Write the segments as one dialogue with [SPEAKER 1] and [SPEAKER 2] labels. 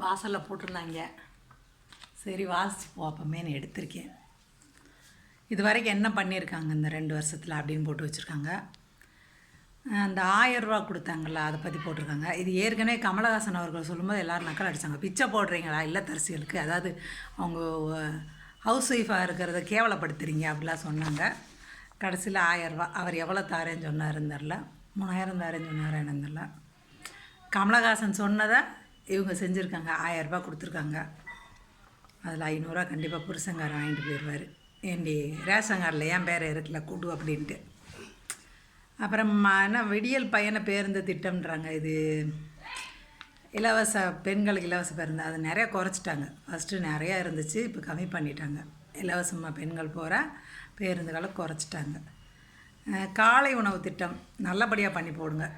[SPEAKER 1] வாசலில் போட்டிருந்தாங்க. சரி வாசிச்சு பார்ப்போமேன்னு எடுத்திருக்கேன். இது வரைக்கும் என்ன பண்ணியிருக்காங்க இந்த ரெண்டு வருஷத்தில் அப்படின்னு போட்டு வச்சுருக்காங்க. அந்த ஆயரூவா கொடுத்தாங்கல்ல அதை பற்றி போட்டிருக்காங்க. இது ஏற்கனவே கமலஹாசன் அவர்கள் சொல்லும்போது எல்லோரும் நக்கல் அடித்தாங்க பிச்சை போடுறீங்களா இல்லத்தரசிகளுக்கு அதாவது அவங்க ஹவுஸ் ஒய்ஃபாக இருக்கிறத கேவலப்படுத்துறீங்க அப்படிலாம் சொன்னாங்க. கடைசியில் ஆயரூபா அவர் எவ்வளோ தாரேன்னு சொன்னார் இருந்தார்ல மூணாயிரம் தாரேன்னு சொன்னார் என்னன்னு கமலஹாசன் சொன்னதை இவங்க செஞ்சுருக்காங்க. ஆயரூபா கொடுத்துருக்காங்க. அதில் ஐநூறுரூவா கண்டிப்பாக புருஷங்காரன் வாங்கிட்டு போயிடுவார். ஏண்டி ரேஷன் கார்டில் ஏன் பேரை இருக்குல்ல கூடு அப்படின்ட்டு. அப்புறம் ம- என்ன விடியல் பயண பேருந்து திட்டம்ன்றாங்க இது. இலவச பெண்களுக்கு இலவச பேருந்து. அது நிறையா குறைச்சிட்டாங்க. ஃபஸ்ட்டு நிறையா இருந்துச்சு இப்போ கம்மி பண்ணிட்டாங்க. இலவசமாக பெண்கள் போகிற பேருந்துகளை குறைச்சிட்டாங்க. காலை உணவு திட்டம் நல்லபடியாக பண்ணி போடுங்க.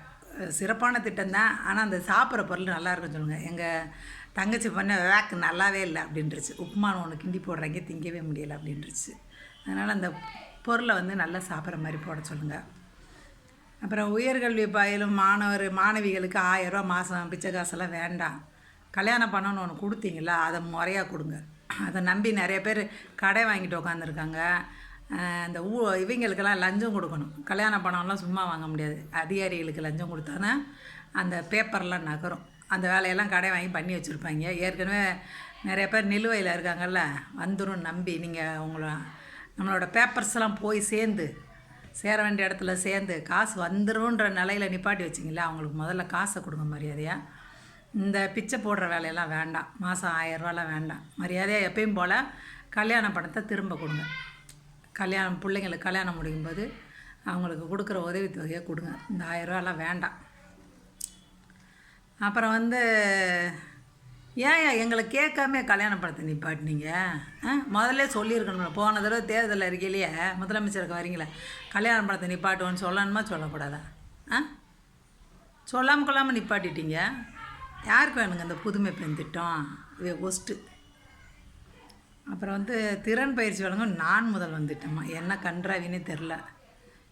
[SPEAKER 1] சிறப்பான திட்டம் தான் ஆனால் அந்த சாப்பிட்ற பொருள் நல்லா இருக்குன்னு சொல்லுங்கள் எங்கள் தங்கச்சி பண்ண வேக்கு நல்லாவே இல்லை அப்படின்ட்டுருச்சு உப்புமான் ஒன்று கிண்டி போடுறாங்க திங்கவே முடியலை அப்படின்ட்டுருச்சு அதனால் அந்த பொருளை வந்து நல்லா சாப்பிட்ற மாதிரி போட சொல்லுங்கள் அப்புறம் உயர்கல்வி பயிலும் மாணவர் மாணவிகளுக்கு ஆயரூவா மாதம் பிச்சை காசெல்லாம் வேண்டாம். கல்யாணம் பண்ணணும்னு ஒன்று கொடுத்தீங்களா அதை முறையாக கொடுங்க. அதை நம்பி நிறைய பேர் கடை வாங்கிட்டு உட்காந்துருக்காங்க இந்த ஊ இவங்களுக்கெல்லாம் லஞ்சம் கொடுக்கணும். கல்யாணம் பணம்லாம் சும்மா வாங்க முடியாது. அதிகாரிகளுக்கு லஞ்சம் கொடுத்தானா அந்த பேப்பர்லாம் நகரும். அந்த வேலையெல்லாம் கடை வாங்கி பண்ணி வச்சுருப்பாங்க. ஏற்கனவே நிறைய பேர் நிலுவையில் இருக்காங்கல்ல வந்துடும் நம்பி. நீங்கள் உங்களை நம்மளோட பேப்பர்ஸ்லாம் போய் சேர்ந்து சேர வேண்டிய இடத்துல சேர்ந்து காசு வந்துடும்ன்ற நிலையில் நிப்பாட்டி வச்சிங்களா அவங்களுக்கு முதல்ல காசை கொடுங்க மரியாதையாக இந்த பிச்சை போடுற வேலையெல்லாம் வேண்டாம். மாதம் ஆயரூவாலாம் வேண்டாம். மரியாதையாக எப்பயும் போல் கல்யாண பணத்தை திரும்ப கொடுங்க. கல்யாணம் பிள்ளைங்களுக்கு கல்யாணம் முடியும் போது அவங்களுக்கு கொடுக்குற உதவித்தொகையை கொடுங்க. இந்த ஆயிரரூவாலாம் வேண்டாம். அப்புறம் வந்து ஏன் எங்களை கேட்காம கல்யாணம் படத்தை நிப்பாட்டினீங்க? ஆ முதல்ல சொல்லியிருக்கணும் போன தடவை தேர்தல் அறிக்கையிலேயே முதலமைச்சருக்கு வரீங்களே கல்யாண படத்தை நிப்பாட்டுவோன்னு சொல்லணுமா சொல்லக்கூடாதா? ஆ? சொல்லாமல் கொள்ளாமல் நிப்பாட்டிட்டீங்க. யாருக்கு வேணுங்க இந்த புதுமை பெண் திட்டம் ஒஸ்ட்டு அப்புறம் வந்து திறன் பயிற்சி வழங்கும் நான் முதல் வந்துட்டேம்மா. என்ன கன்றாவினே தெரில.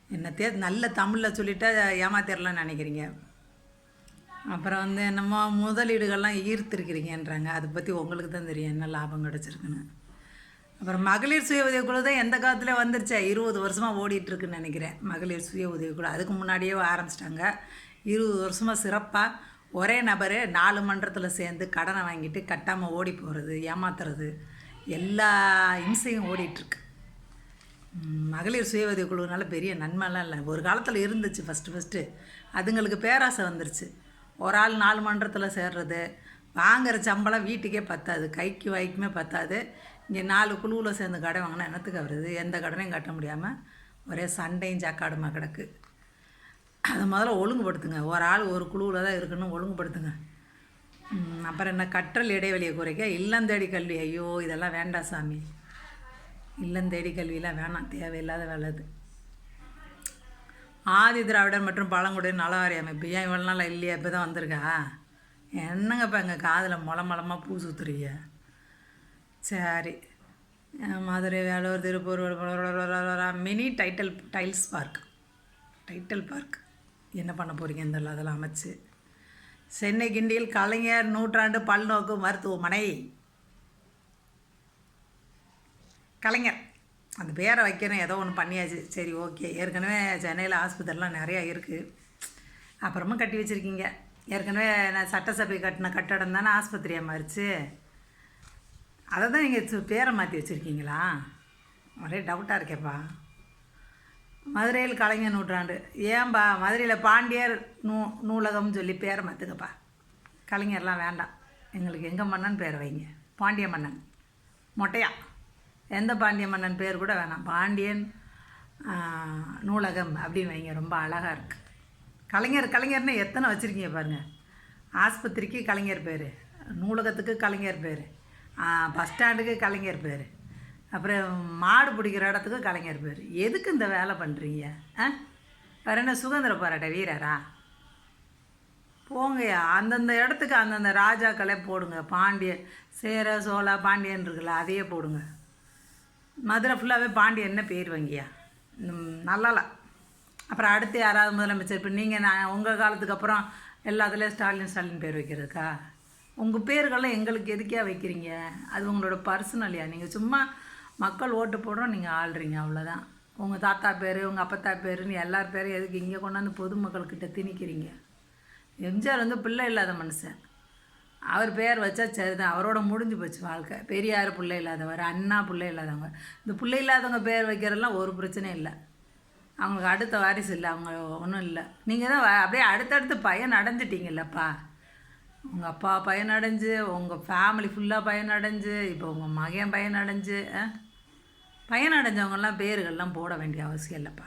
[SPEAKER 1] என்ன தே நல்ல தமிழில் சொல்லிட்டா ஏமாத்திரலாம்னு நினைக்கிறீங்க. அப்புறம் வந்து என்னமோ முதலீடுகள்லாம் ஈர்த்திருக்கிறீங்கன்றாங்க. அதை பற்றி உங்களுக்கு தான் தெரியும் என்ன லாபம் கிடச்சிருக்குன்னு. அப்புறம் மகளிர் சுய உதவிக்குழு தான் எந்த காலத்தில் வந்துருச்சே? இருபது வருஷமாக ஓடிட்டுருக்குன்னு நினைக்கிறேன். மகளிர் சுய உதவிக்குழு. அதுக்கு முன்னாடியே ஆரம்பிச்சிட்டாங்க. இருபது வருஷமாக சிறப்பாக ஒரே நபர் நாலு மன்றத்தில் சேர்ந்து கடனை வாங்கிட்டு கட்டாமல் ஓடி போகிறது ஏமாத்துறது. எல்லா இம்சையும் ஓடிட்டுருக்கு. மகளிர் சுய உதவி குழுனால பெரிய நன்மைலாம் இல்லை. ஒரு காலத்தில் இருந்துச்சு ஃபஸ்ட்டு ஃபஸ்ட்டு அதுங்களுக்கு பேராசை வந்துருச்சு. ஒரு ஆள் நாலு மன்றத்தில் சேர்றது வாங்குற சம்பளம் வீட்டுக்கே பத்தாது கைக்கு வாய்க்குமே பத்தாது. இங்கே நாலு குழுவில் சேர்ந்து கடை வாங்கினா என்னத்துக்கு வருது எந்த கடனையும் கட்ட முடியாமல் ஒரே சண்டையும் சாக்காடுமா கிடக்கு. அதை முதல்ல ஒழுங்குபடுத்துங்க. ஒரு ஆள் ஒரு குழுவில் தான் இருக்கணும் ஒழுங்குபடுத்துங்க. அப்புறம் என்ன கற்றல் இடைவெளியை குறைக்க இல்லந்தேடி கல்வி. ஐயோ இதெல்லாம் வேண்டாம் சாமி. இல்லந்தேடி கல்வியெலாம் வேணாம். தேவையில்லாத வேலை அது. ஆதி திராவிடர் மற்றும் பழங்குடியினர் நலவாரி அமைப்பு. ஏன் இவ்வளோ நாள் இல்லையா? இப்போ தான் வந்திருக்கா? என்னங்க இப்போ எங்கள் காதில் மொள மொளமாக பூ சுற்றுறீங்க சரி. Madurai Vellore Tiruppur mini title tiles park. Title park. என்ன பண்ண போகிறீங்க இந்த அதெல்லாம் அமைச்சு. சென்னை கிண்டியில் கலைஞர் நூற்றாண்டு பல்நோக்கு மருத்துவமனை. கலைஞர் அந்த பேரை வைக்கணும் ஏதோ ஒன்று பண்ணியாச்சு. சரி ஓகே. ஏற்கனவே சென்னையில் ஆஸ்பத்திரிலாம் நிறையா இருக்குது அப்புறமா கட்டி வச்சுருக்கீங்க. ஏற்கனவே நான் சட்டசபை கட்டின கட்டடம் தானே ஆஸ்பத்திரியாக மாறிச்சு. அதை தான் நீங்கள் பேரை மாற்றி வச்சுருக்கீங்களா? ஒரே டவுட்டாக இருக்கேப்பா. மதுரையில் கலைஞர் நூற்றாண்டு. ஏன்பா மதுரையில் பாண்டியர் நூ நூலகம்னு சொல்லி பேரை மாற்றுங்கப்பா கலைஞர்லாம் வேண்டாம். எங்களுக்கு எங்கள் மன்னன் பேர் வைங்க. பாண்டிய மன்னன். மொட்டையா. எந்த பாண்டிய மன்னன் பேர் கூட வேணாம். பாண்டியன் நூலகம் அப்படின்னு வைங்க. ரொம்ப அழகாக இருக்குது கலைஞர் கலைஞர்னு எத்தனை வச்சுருக்கீங்க பாருங்கள் ஆஸ்பத்திரிக்கு கலைஞர் பேர். நூலகத்துக்கு கலைஞர் பேர். பஸ் ஸ்டாண்டுக்கு கலைஞர் பேர். அப்புறம் மாடு பிடிக்கிற இடத்துக்கு கலைஞர் பேர். எதுக்கு இந்த வேலை பண்ணுறீங்க ஆ? வேறு என்ன சுதந்திர போராட்ட வீரரா? போங்கய்யா அந்தந்த இடத்துக்கு அந்தந்த ராஜாக்களே போடுங்க. பாண்டிய சேர சோழ பாண்டியன் இருக்குல்ல அதையே போடுங்க. மதுரை ஃபுல்லாகவே பாண்டியன்னு பேர் வாங்கியா? நல்லால. அப்புறம் அடுத்து யாராவது முதலமைச்சர் இப்போ நீங்கள் நான் உங்கள் காலத்துக்கு அப்புறம் எல்லாத்துலேயும் ஸ்டாலின் ஸ்டாலின் பேர் வைக்கிறதுக்கா? உங்கள் பேர்கள்லாம் எங்களுக்கு எதுக்கே வைக்கிறீங்க? அது உங்களோட பர்சனலியா நீங்கள் சும்மா மக்கள் ஓட்டு போடுறோம் நீங்கள் ஆள்றீங்க அவ்வளோதான் உங்கள் தாத்தா பேர் உங்கள் அப்பத்தா பேருன்னு எல்லார் பேரும் எதுக்கு இங்கே கொண்டாந்து பொதுமக்கள்கிட்ட திணிக்கிறீங்க? எம்ஜிஆர் வந்து பிள்ளை இல்லாத மனுஷன். அவர் பேர் வச்சா சரிதான். அவரோட முடிஞ்சு போச்சு வாழ்க்கை. பெரியார் பிள்ளை இல்லாதவர் அண்ணா பிள்ளை இல்லாதவங்க. இந்த பிள்ளை இல்லாதவங்க பேர் வைக்கிறதெல்லாம் ஒரு பிரச்சனையும் இல்லை. அவங்களுக்கு அடுத்த வாரிசு இல்லை அவங்க ஒன்றும் இல்லை. நீங்கள் தான் அப்படியே அடுத்தடுத்து பையன் அடைஞ்சிட்டீங்கல்லப்பா உங்கள் அப்பா பயனடைஞ்சு உங்கள் ஃபேமிலி ஃபுல்லாக பயனடைஞ்சு இப்போ உங்கள் மகன் பயனடைஞ்சு பயனடைஞ்சவங்கெல்லாம் ஆ? பேர்கள்லாம் போட வேண்டிய அவசியம் இல்லைப்பா.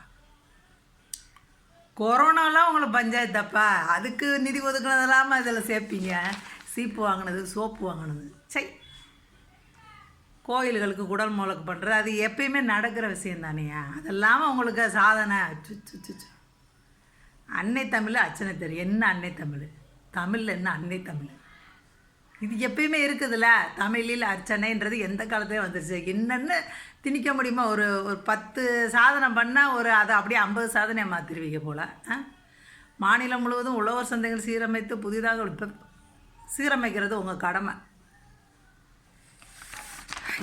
[SPEAKER 1] கொரோனாலாம் உங்களை பஞ்சாயத்தப்பா. அதுக்கு நிதி ஒதுக்குனது இல்லாமல் இதில் சேர்ப்பீங்க. சீப்பு வாங்கினது சோப்பு வாங்கினது. சை. கோயில்களுக்கு குடல் முழக்கு பண்ணுறது அது எப்பயுமே நடக்கிற விஷயம் தானேயா? அதெல்லாம் உங்களுக்கு சாதனை. அச்சு அன்னை தமிழ் அச்சனை தெரியும். என்ன அன்னை தமிழ்? தமிழில் என்ன? அன்னை தமிழ். இது எப்பயுமே இருக்குதுல்ல? தமிழில் அர்ச்சனைன்றது எந்த காலத்துலேயும் வந்துருச்சு. என்னென்னு திணிக்க முடியுமா? ஒரு ஒரு பத்து சாதனை பண்ணால் ஒரு அதை அப்படியே ஐம்பது சாதனையை மாற்றிருவீங்க போல். ஆ? மாநிலம் முழுவதும் உழவர் சந்தைகள் சீரமைத்து புதிதாக சீரமைக்கிறது உங்கள் கடமை.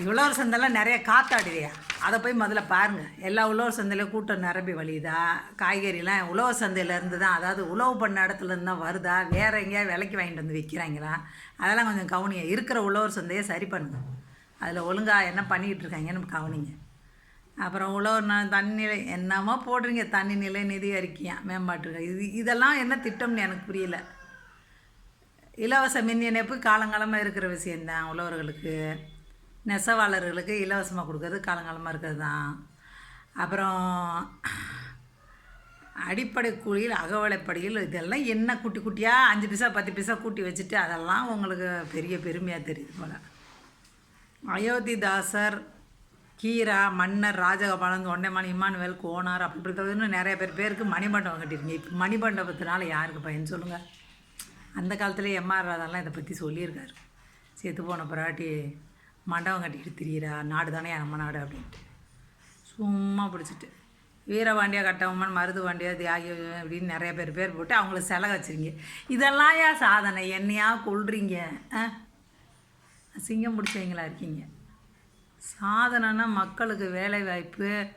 [SPEAKER 1] உழவர் சந்தைலாம் நிறைய காத்தாடுதியா அதை போய் முதல்ல பாருங்கள் எல்லா உழவர் சந்தையிலையும் கூட்டம் நிரம்பி வழியுதா? காய்கறிலாம் உழவர் சந்தையிலேருந்து தான் அதாவது உழவு பண்ண இடத்துலேருந்து தான் வருதா? வேறு எங்கேயா விலைக்கு வாங்கிட்டு வந்து விற்கிறாங்களா அதெல்லாம் கொஞ்சம் கவனிங்க. இருக்கிற உழவர் சந்தையை சரி பண்ணுங்கள் அதில் ஒழுங்காக என்ன பண்ணிக்கிட்டு இருக்காங்கன்னு கவனிங்க. அப்புறம் உழவர் நான் தண்ணி என்னமோ போடுறீங்க தண்ணி நிலை நிதி அறிக்கையா மேம்பாட்டு இது இதெல்லாம் என்ன திட்டம்னு எனக்கு புரியல. இலவச மின் இணைப்பு காலங்காலமாக இருக்கிற விஷயந்தான் உழவர்களுக்கு. நெசவாளர்களுக்கு இலவசமாக கொடுக்கறது காலங்காலமாக இருக்கிறது தான் அப்புறம் அடிப்படை கூலியில் அகவலைப்படியில் இதெல்லாம் என்ன குட்டி குட்டியாக அஞ்சு பைசா பத்து பைசா கூட்டி வச்சுட்டு அதெல்லாம் உங்களுக்கு பெரிய பெருமையாக தெரியுது போல். அயோத்திதாசர் கீரா மன்னர் ராஜகோபாலன் தொண்டைமான் இமானுவேல் கோனார் அப்படி இப்படி நிறைய பேர் பேருக்கு மணிமண்டபம் கட்டியிருக்கீங்க. இப்போ மணிமண்டபத்தினால யாருக்கு பயன் சொல்லுங்கள் அந்த காலத்தில் எம்ஆர் ராதாலாம் இதை பற்றி சொல்லியிருக்காரு. செத்து போன பிராட்டி மண்டபம் கட்டிக்கிட்டு திரியிறா. நாடு தானே நம்ம நாடு அப்படின்ட்டு. சும்மா பிடிச்சிட்டு. வீரபாண்டியா மருது வாண்டியா தியாகி அப்படின்னு நிறைய பேர் பேர் போட்டு அவங்களுக்கு சிலை வச்சுருங்க. இதெல்லாம் ஏன் சாதனை? என்னையா கொள்றீங்க ஆ? சிங்கம் பிடிச்சவங்களா இருக்கீங்க. சாதனைன்னா மக்களுக்கு வேலை வாய்ப்பு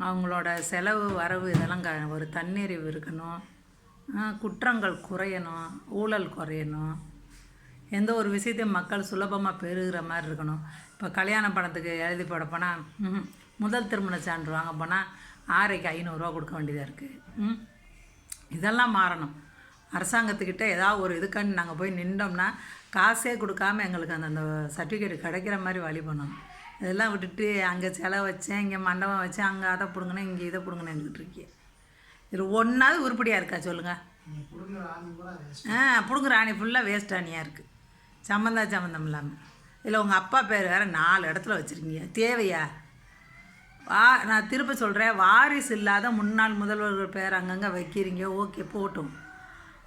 [SPEAKER 1] அவங்களோட செலவு வரவு இதெல்லாம் க ஒரு தன்னிறைவு இருக்கணும். குற்றங்கள் குறையணும் ஊழல் குறையணும். எந்த ஒரு விஷயத்தையும் மக்கள் சுலபமாக பெறுகிற மாதிரி இருக்கணும். இப்போ கல்யாண பணத்துக்கு எழுதி போட போனால். முதல் திருமண சான்று வாங்க போனால் ஆறைக்கு ஐநூறுரூவா கொடுக்க வேண்டியதாக இருக்குது ம்? இதெல்லாம் மாறணும். அரசாங்கத்துக்கிட்ட ஏதாவது ஒரு இதுக்காண்டி நாங்கள் போய் நின்றோம்னா காசே கொடுக்காம எங்களுக்கு அந்த அந்த சர்டிஃபிகேட் கிடைக்கிற மாதிரி வழி பண்ணணும் இதெல்லாம் விட்டுட்டு அங்கே செலவு வச்சேன் இங்கே மண்டபம் வச்சேன் அங்கே அதை பிடுங்கினேன் இங்கே இதை பிடுங்கினேன்னுக்கிட்டு இருக்கேன் இதில் ஒன்றாவது உருப்படியாக இருக்கா சொல்லுங்கள் ஆ பிடுங்குற ஆணி ஃபுல்லாக வேஸ்ட் ஆணியாக இருக்குது சம்மந்தா சம்மந்தம் இல்லாமல் இதில் உங்கள் அப்பா பேர் வேறு நாலு இடத்துல வச்சுருக்கீங்க. தேவையா? வா நான் திருப்ப சொல்கிறேன் வாரிசு இல்லாத முன்னாள் முதல்வர்கள் பேர் அங்கங்கே வைக்கிறீங்க. ஓகே போட்டும்.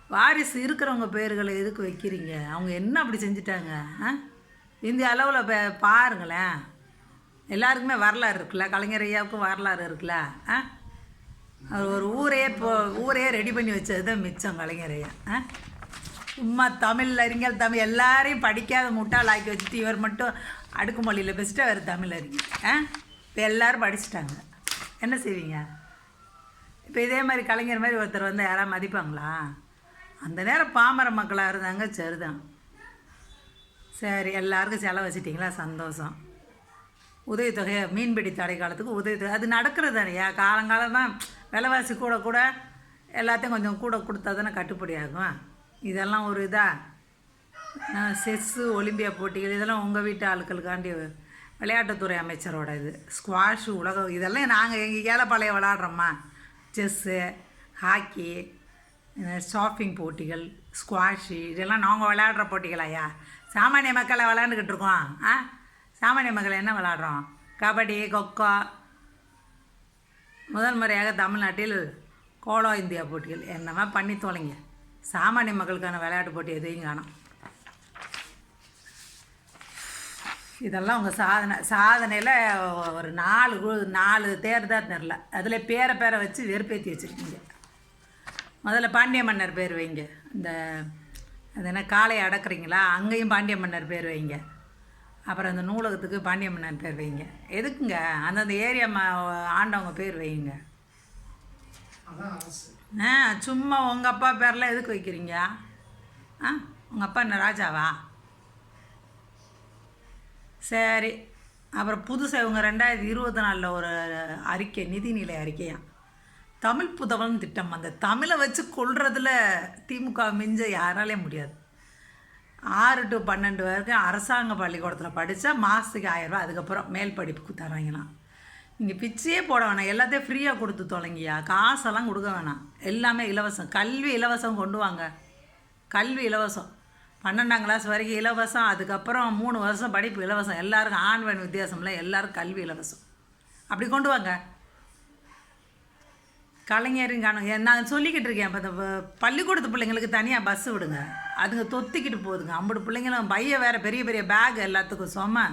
[SPEAKER 1] வாரிசு இருக்கிறவங்க பேர்களை எதுக்கு வைக்கிறீங்க? அவங்க என்ன அப்படி செஞ்சிட்டாங்க? ஆ? இந்திய அளவில் பே பாருங்களேன். எல்லாருக்குமே வரலாறு இருக்குல்ல? கலைஞர் ஐயாவுக்கும் வரலாறு இருக்குல்ல? ஆ? அவர் ஒரு ஊரையே இப்போ ஊரையே ரெடி பண்ணி வச்சது தான் மிச்சம் கலைஞர் ஐயா. ஆ? சும்மா தமிழ் அறிஞர் தமிழ் எல்லாரையும் படிக்காத முட்டாள் ஆக்கி வச்சுட்டு இவர் மட்டும் அடுக்குமொழியில் பெஸ்ட்டாக வேறு தமிழ் அறிஞர். ஆ? இப்போ எல்லோரும் படிச்சுட்டாங்க. என்ன செய்வீங்க? இப்போ இதே மாதிரி கலைஞர் மாதிரி ஒருத்தர் வந்து யாராவது மதிப்பாங்களா? அந்த நேரம் பாமர மக்களாக இருந்தாங்க சரிதான். சரி எல்லாருக்கும் செலவு வச்சிட்டிங்களா? சந்தோஷம். உதவித்தொகை மீன்பிடி தடை காலத்துக்கு உதவித்தொகை. அது நடக்கிறது தானே. காலங்காலமாக விலைவாசி கூட கூட எல்லாத்தையும் கொஞ்சம் கூட கொடுத்தா தானே கட்டுப்படி ஆகும். இதெல்லாம் ஒரு இதா? செஸ்ஸு ஒலிம்பியா போட்டிகள் இதெல்லாம் உங்கள் வீட்டு ஆட்களுக்காண்டி விளையாட்டுத்துறை அமைச்சரோட இது. ஸ்குவாஷு உலகம் இதெல்லாம் நாங்கள் எங்கள் ஏழைப்பாளைய விளாட்றோம்மா செஸ்ஸு ஹாக்கி ஷாப்பிங் போட்டிகள் ஸ்குவாஷு இதெல்லாம் நாங்கள் விளையாடுற போட்டிகளாயா சாமானிய மக்களை விளாண்டுக்கிட்டு இருக்கோம். ஆ? சாமானிய மக்கள் என்ன விளாட்றோம் கபடி கொக்கோ. முதல் முறையாக தமிழ்நாட்டில் கோலோ இந்தியா போட்டிகள். என்னமா பண்ணி தொலைங்க. சாமானிய மக்களுக்கான விளையாட்டு போட்டி எதையும் காணோம். இதெல்லாம் உங்கள் சாதனை சாதனையில் ஒரு நாலு நாலு தேர் தான் தெரில. அதில் பேரை பேரை வச்சு வெறுப்பேற்றி வச்சுருக்கீங்க. முதல்ல பாண்டிய மன்னர் பேர் வைங்க. இந்த அது என்ன காளையை அடக்குறீங்களா? அங்கேயும் பாண்டிய மன்னர் பேர் வைங்க. அப்புறம் அந்த நூலகத்துக்கு பாண்டிய மன்னர் பேர் வைங்க. எதுக்குங்க? அந்தந்த ஏரியா மா ஆண்டவங்க பேர் வைங்க. ஆ சும்மா உங்கள் அப்பா பேர்லாம் எதுக்கு வைக்கிறீங்க? ஆ உங்கள் அப்பா என்ன ராஜாவா? சரி. அப்புறம் புதுசாக இவங்க ரெண்டாயிரத்தி இருபத்தி நாலில் ஒரு அறிக்கை நிதிநிலை அறிக்கையா? தமிழ் புதவன் திட்டம். அந்த தமிழை வச்சு கொள்றதுல திமுக மிஞ்ச யாராலே முடியாது. ஆறு டு பன்னெண்டு வரைக்கும் அரசாங்க பள்ளிக்கூடத்தில் படித்தா மாதத்துக்கு ஆயிரரூபா அதுக்கப்புறம் மேல் படிப்புக்கு தராங்களாம். நீங்கள் பிச்சையே போட வேணாம். எல்லாத்தையும் ஃப்ரீயாக கொடுத்து தொலைங்கய்யா. காசெல்லாம் கொடுக்க வேணாம். எல்லாமே இலவசம். கல்வி இலவசம் கொண்டு வாங்க. கல்வி இலவசம். பன்னெண்டாம் கிளாஸ் வரைக்கும் இலவசம். அதுக்கப்புறம் மூணு வருஷம் படிப்பு இலவசம். எல்லாருக்கும் ஆண் பெண் வித்தியாசம்ல எல்லாருக்கும் கல்வி இலவசம். அப்படி கொண்டு வாங்க. கலைஞரும் காணும். நான் சொல்லிக்கிட்டு இருக்கேன். இப்போ இந்த பள்ளிக்கூடத்து பிள்ளைங்களுக்கு தனியாக பஸ்ஸு விடுங்க. அதுங்க தொத்திக்கிட்டு போகுதுங்க. ஐம்பது பிள்ளைங்களும் பைய வேறு பெரிய பெரிய பேக் எல்லாத்துக்கும். சொமை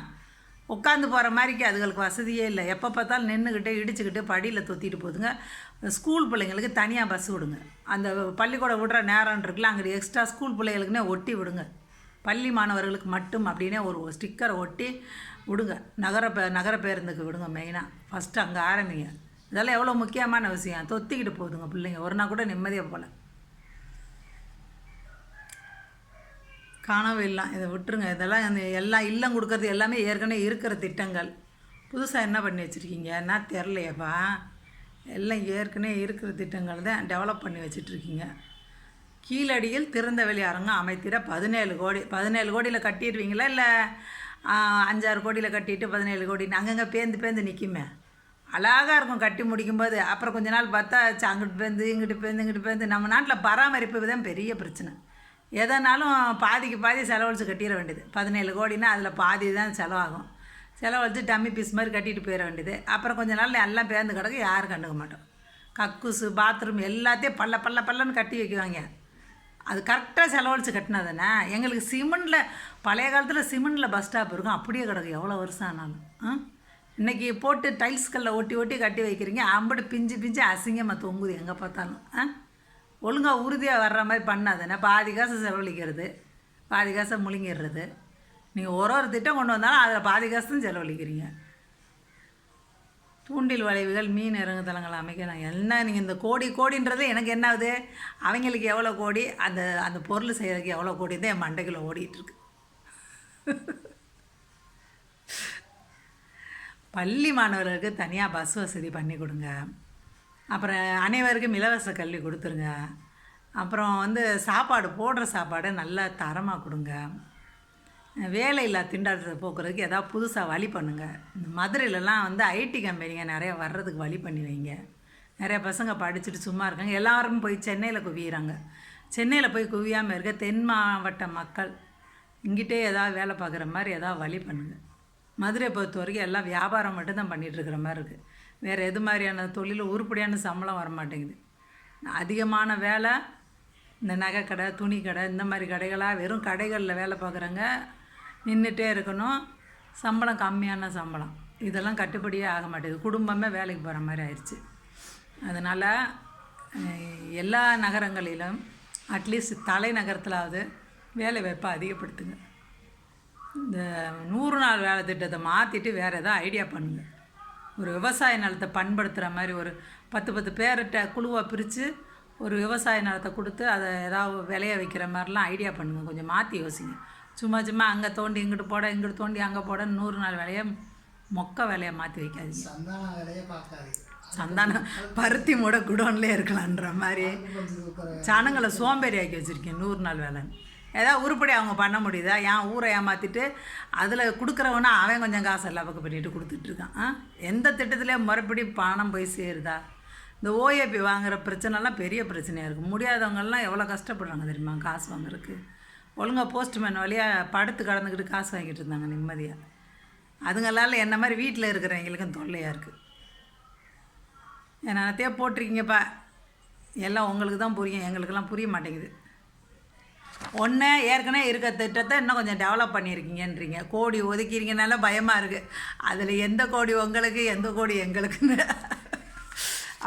[SPEAKER 1] உட்காந்து போகிற மாதிரிக்கு அதுகளுக்கு வசதியே இல்லை. எப்போ பார்த்தாலும் நின்றுக்கிட்டு இடிச்சுக்கிட்டு படியில் தொத்திட்டு போகுதுங்க. ஸ்கூல் பிள்ளைங்களுக்கு தனியாக பஸ் விடுங்க. அந்த பள்ளிக்கூடம் விடுற நேரம் இருக்குல்ல அங்கே எக்ஸ்ட்ரா ஸ்கூல் பிள்ளைகளுக்குன்னே ஒட்டி விடுங்க. பள்ளி மாணவர்களுக்கு மட்டும் அப்படின்னே ஒரு ஸ்டிக்கரை ஒட்டி விடுங்க. நகர பே நகர பேருந்துக்கு விடுங்க மெயினாக ஃபஸ்ட்டு அங்கே ஆரம்பிங்க. இதெல்லாம் எவ்வளோ முக்கியமான விஷயம். தொத்திக்கிட்டு போகுதுங்க பிள்ளைங்க. ஒரு நாள் கூட நிம்மதியாக போகல. காணவே இல்லை. இதை விட்டுருங்க. இதெல்லாம் அந்த எல்லாம் இல்லம் கொடுக்கறது எல்லாமே ஏற்கனவே இருக்கிற திட்டங்கள். புதுசாக என்ன பண்ணி வச்சுருக்கீங்க? என்ன தெரிலையேப்பா எல்லாம் ஏற்கனவே இருக்கிற திட்டங்கள் தான் டெவலப் பண்ணி வச்சிட்ருக்கீங்க. கீழடியில் திறந்த வெளி அரங்கம் அமைத்திட பதினேழு கோடி பதினேழு கோடியில் கட்டிடுவீங்களா? இல்லை அஞ்சாறு கோடியில் கட்டிட்டு பதினேழு கோடின்னு அங்கங்கே பேந்து பேந்து நிற்குமே அழகாக இருக்கும் கட்டி முடிக்கும்போது. அப்புறம் கொஞ்ச நாள் பார்த்தா அங்கிட்டு பேந்து இங்கிட்டு பேந்து இங்கிட்டு பேந்து நம்ம நாட்டில் பராமரிப்பு தான் பெரிய பிரச்சனை. எதனாலும் பாதிக்கு பாதி செலவழித்து கட்டிட வேண்டியது. பதினேழு கோடினா அதில் பாதி தான் செலவாகும். செலவழித்து டம்மி பீஸ் மாதிரி கட்டிட்டு போயிட வேண்டியது. அப்புறம் கொஞ்ச நாள் எல்லாம் பேர்ந்து கிடக்கு யாரும் கண்டுக்க மாட்டோம். கக்கூசு பாத்ரூம் எல்லாத்தையும் பல்ல பல்ல பல்லன்னு கட்டி வைக்குவாங்க. அது கரெக்டாக செலவழித்து கட்டினா தானே? எங்களுக்கு சிமெண்டில் பழைய காலத்தில் சிமெண்டில் பஸ் ஸ்டாப் இருக்கும். அப்படியே கிடக்கு எவ்வளோ வருஷம் ஆனாலும். ஆ? இன்றைக்கி போட்டு டைல்ஸ் ஒட்டி ஒட்டி கட்டி வைக்கிறீங்க. அம்பட்டு பிஞ்சு பிஞ்சு அசிங்கமாக தொங்குது எங்கே பார்த்தாலும். ஆ? ஒழுங்காக உறுதியாக வர்ற மாதிரி பண்ணாதுன்னா பாதி காசை செலவழிக்கிறது பாதி காசை முழுங்கிடுறது. நீங்கள் ஒரு ஒரு திட்டம் கொண்டு வந்தாலும் அதில் பாதி காசு செலவழிக்கிறீங்க. தூண்டில் வளைவுகள் மீன் இறங்குதளங்கள் அமைக்க நான் என்ன நீங்கள் இந்த கோடி கோடின்றது எனக்கு என்ன ஆகுது? அவங்களுக்கு எவ்வளோ கோடி? அந்த அந்த பொருள் செய்கிறதுக்கு எவ்வளோ கோடி? தான் என் மண்டைக்குள்ள ஓடிட்டுருக்கு பள்ளி மாணவர்களுக்கு தனியாக பஸ் வசதி பண்ணி கொடுங்க. அப்புறம் அனைவருக்கும் இலவச கல்வி கொடுத்துருங்க. அப்புறம் வந்து சாப்பாடு போடுற சாப்பாடு நல்லா தரமாக கொடுங்க. வேலையில்லா திண்டாட்டத்தை போக்குறதுக்கு எதாவது புதுசாக வழி பண்ணுங்கள் இந்த மதுரையிலலாம் வந்து ஐடி கம்பெனிங்க நிறைய வர்றதுக்கு வழி பண்ணி வைங்க. நிறைய பசங்க படிச்சுட்டு சும்மா இருக்காங்க. எல்லாரும் போய் சென்னையில் குவியிறாங்க. சென்னையில் போய் குவியாமல் இருக்க தென் மாவட்ட மக்கள் இங்கிட்டே ஏதாவது வேலை பார்க்குற மாதிரி ஏதாவது வழி பண்ணுங்கள் மதுரையை பொறுத்த வரைக்கும் எல்லாம் வியாபாரம் மட்டும்தான் பண்ணிகிட்டு மாதிரி இருக்குது வேறு எது மாதிரியான தொழில் உருப்படியான சம்பளம் வர மாட்டேங்குது அதிகமான வேலை இந்த நகை கடை துணி கடை இந்த மாதிரி கடைகளாக வெறும் கடைகளில் வேலை பார்க்குறவங்க நின்றுட்டே இருக்கணும். சம்பளம் கம்மியான சம்பளம். இதெல்லாம் கட்டுப்படியே ஆக மாட்டேங்குது. குடும்பமே வேலைக்கு போகிற மாதிரி ஆயிடுச்சு. அதனால் எல்லா நகரங்களிலும் அட்லீஸ்ட் தலைநகரத்திலாவது வேலை வாய்ப்பை அதிகப்படுத்துங்க. இந்த நூறு நாள் வேலை திட்டத்தை மாற்றிட்டு வேறு எதாவது ஐடியா பண்ணுங்கள் ஒரு விவசாய நிலத்தை பண்படுத்துகிற மாதிரி ஒரு பத்து பத்து பேர்கிட்ட குழுவாக பிரித்து ஒரு விவசாய நிலத்தை கொடுத்து அதை ஏதாவது விளைய வைக்கிற மாதிரிலாம் ஐடியா பண்ணுங்கள் கொஞ்சம் மாற்றி யோசிங்க. சும்மா சும்மா அங்கே தோண்டி இங்கிட்டு போட இங்கிட்டு தோண்டி அங்கே போட நூறு நாள் வேலையை மொக்க வேலையை மாற்றி வைக்காதீங்க
[SPEAKER 2] பார்க்காது
[SPEAKER 1] சந்தானம் பருத்தி மூட குடோன்லேயே இருக்கலான்ற மாதிரி ஜனங்களை சோம்பேறி ஆக்கி வச்சுருக்கேன் நூறு நாள் வேலைன்னு ஏதாவது உருப்படி அவங்க பண்ண முடியுதா? ஏன் ஊரை ஏமாற்றிட்டு அதில் கொடுக்குறவனா அவன் கொஞ்சம் காசு எல்லா பக்கம் பண்ணிட்டு கொடுத்துட்ருக்கான் ஆ? எந்த திட்டத்துலேயும் மறுபடி பணம் போய் சேருதா? இந்த ஓஏபி வாங்குற பிரச்சனைலாம் பெரிய பிரச்சனையாக இருக்குது முடியாதவங்கெல்லாம் எவ்வளோ கஷ்டப்படுறாங்க தெரியுமா காசு வாங்குறதுக்கு? ஒழுங்காக போஸ்ட்மேன் வழியாக படுத்து கடந்துக்கிட்டு காசு வாங்கிட்டு இருந்தாங்க நிம்மதியாக அதுங்களால என்ன மாதிரி வீட்டில் இருக்கிறவங்களுக்கும் தொல்லையாக இருக்குது என்னத்தையே போட்டிருக்கீங்கப்பா. எல்லாம் உங்களுக்கு தான் புரியும். எங்களுக்கெல்லாம் புரிய மாட்டேங்குது. ஒன்று ஏற்கனவே இருக்க திட்டத்தை இன்னும் கொஞ்சம் டெவலப் பண்ணியிருக்கீங்கன்றீங்க. கோடி ஒதுக்கிறீங்கனால பயமாக இருக்குது அதில் எந்த கோடி உங்களுக்கு எந்த கோடி எங்களுக்குன்னு.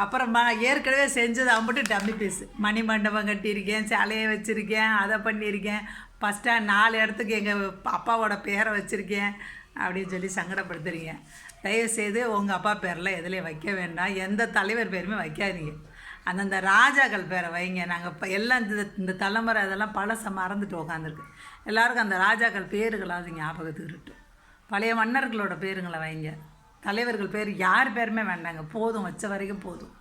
[SPEAKER 1] அப்புறமா ஏற்கனவே செஞ்சது அம்பிட்டு டம்மி பீஸ் மணி மண்டபம் கட்டியிருக்கேன் சிலையை வச்சுருக்கேன் அதை பண்ணியிருக்கேன். ஃபஸ்ட்டாக நாலு இடத்துக்கு எங்கள் அப்பாவோட பேரை வச்சுருக்கேன் அப்படின்னு சொல்லி சங்கடப்படுத்துறீங்க. தயவுசெய்து உங்கள் அப்பா பேரில் எதுலேயும் வைக்க வேண்டாம். எந்த தலைவர் பேருமே வைக்காதீங்க. அந்தந்த ராஜாக்கள் பேரை வைங்க. நாங்கள் இப்போ எல்லாம் இந்த இந்த தலைமுறை அதெல்லாம் பழசை மறந்துட்டு உட்காந்துருக்கு எல்லாருக்கும் அந்த ராஜாக்கள் பேர்களாவது ஞாபகத்துக்கு இருக்கட்டும். பழைய மன்னர்களோட பேருங்களை வைங்க. தலைவர்கள் பேர் யார் பேருமே வேண்டாங்க. போதும் வச்ச வரைக்கும் போதும்.